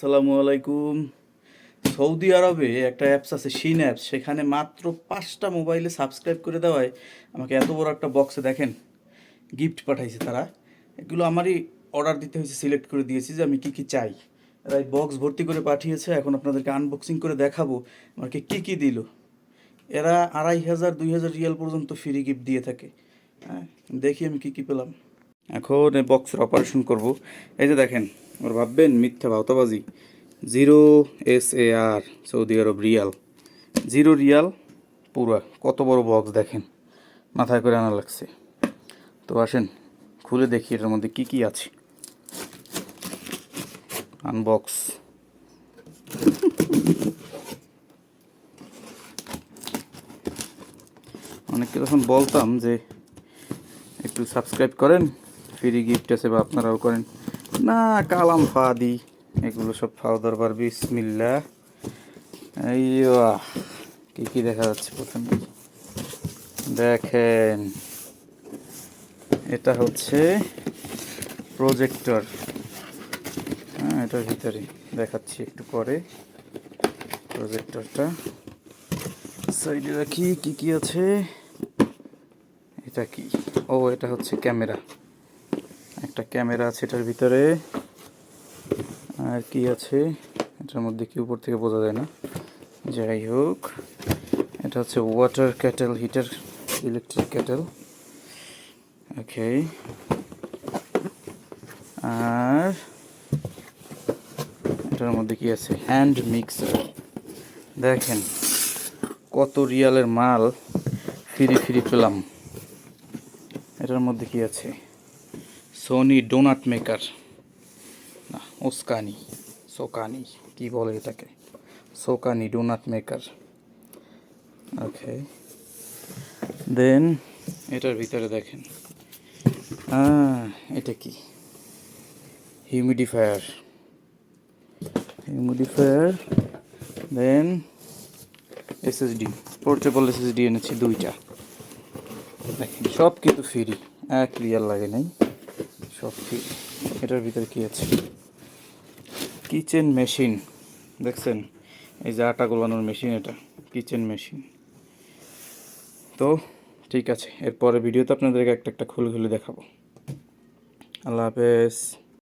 আসসালামু আলাইকুম। সৌদি আরবে একটা অ্যাপস আছে শিন অ্যাপস সেখানে মাত্র পাঁচটা মোবাইলে সাবস্ক্রাইব করে দেওয়ায় আমাকে এত বড় একটা বক্সে দেখেন গিফট পাঠাইছে তারা। এগুলো আমারই অর্ডার দিতে হয়েছে সিলেক্ট করে দিয়েছি যে আমি কী কী চাই। এরা বক্স ভর্তি করে পাঠিয়েছে, এখন আপনাদেরকে আনবক্সিং করে দেখাবো, আমাকে কি কি দিল। এরা আড়াই হাজার, দুই হাজার রিয়াল পর্যন্ত ফ্রি গিফট দিয়ে থাকে। হ্যাঁ দেখি আমি কী কী পেলাম। এখন বক্সের অপারেশন করব। এই যে দেখেন ওর ভাববেন মিথ্যা ভাওতাবাজি। Zero S A R Saudi Arab Real. Zero Real, পুরা। কত বড় বক্স দেখেন। মাথায় করে আনা লাগছে। তো আসেন, খুলে দেখি এটার মধ্যে কি কি আছে। আনবক্স অনেককে তখন বলতাম যে, একটু সাবস্ক্রাইব করেন ফ্রি গিফট আছে বা আপনারাও করেন না, কালাম ফাদি। এগুলো সব ফাও দরবার বিসমিল্লা কি কি দেখা যাচ্ছে প্রথমে? দেখেন, এটা হচ্ছে প্রজেক্টর। হ্যাঁ এটার ভিতরে দেখাচ্ছি একটু পরে প্রজেক্টরটা। সাইডে রাখি, কি কি আছে? এটা কি? ও, এটা হচ্ছে ক্যামেরা। একটা ক্যামেরা আছে এটার ভিতরে। আর কি আছে? এটার মধ্যে কি উপর থেকে বোঝা যায় না। যাই হোক, এটা হচ্ছে water kettle heater electric kettle okay আর এটার মধ্যে কি আছে? হ্যান্ড মিক্সার দেখেন, কত রিয়ালের মাল ফ্রি ফিরি পেলাম। এটার মধ্যে কি আছে? সোনি ডোনাট মেকার না ওস্কানি সোকানি কি বলে এটাকে? সোকানি ডোনাট মেকার ওকে দেন এটার ভিতরে দেখেন। হ্যাঁ এটা কি? Humidifier humidifier then SSD portable SSD এনেছি দুইটা। দেখেন সব কিন্তু ফ্রি এক রিয়াল লাগে নাই। সব ঠিক এটার ভিতরে কী আছে? কিচেন মেশিন, দেখছেন? এই যে আটা গোলানোর মেশিন এটা, কিচেন মেশিন। তো, ঠিক আছে এরপরে ভিডিওতে আপনাদেরকে একটা একটা খুলে খুলে দেখাবো। আল্লাহ হাফেজ।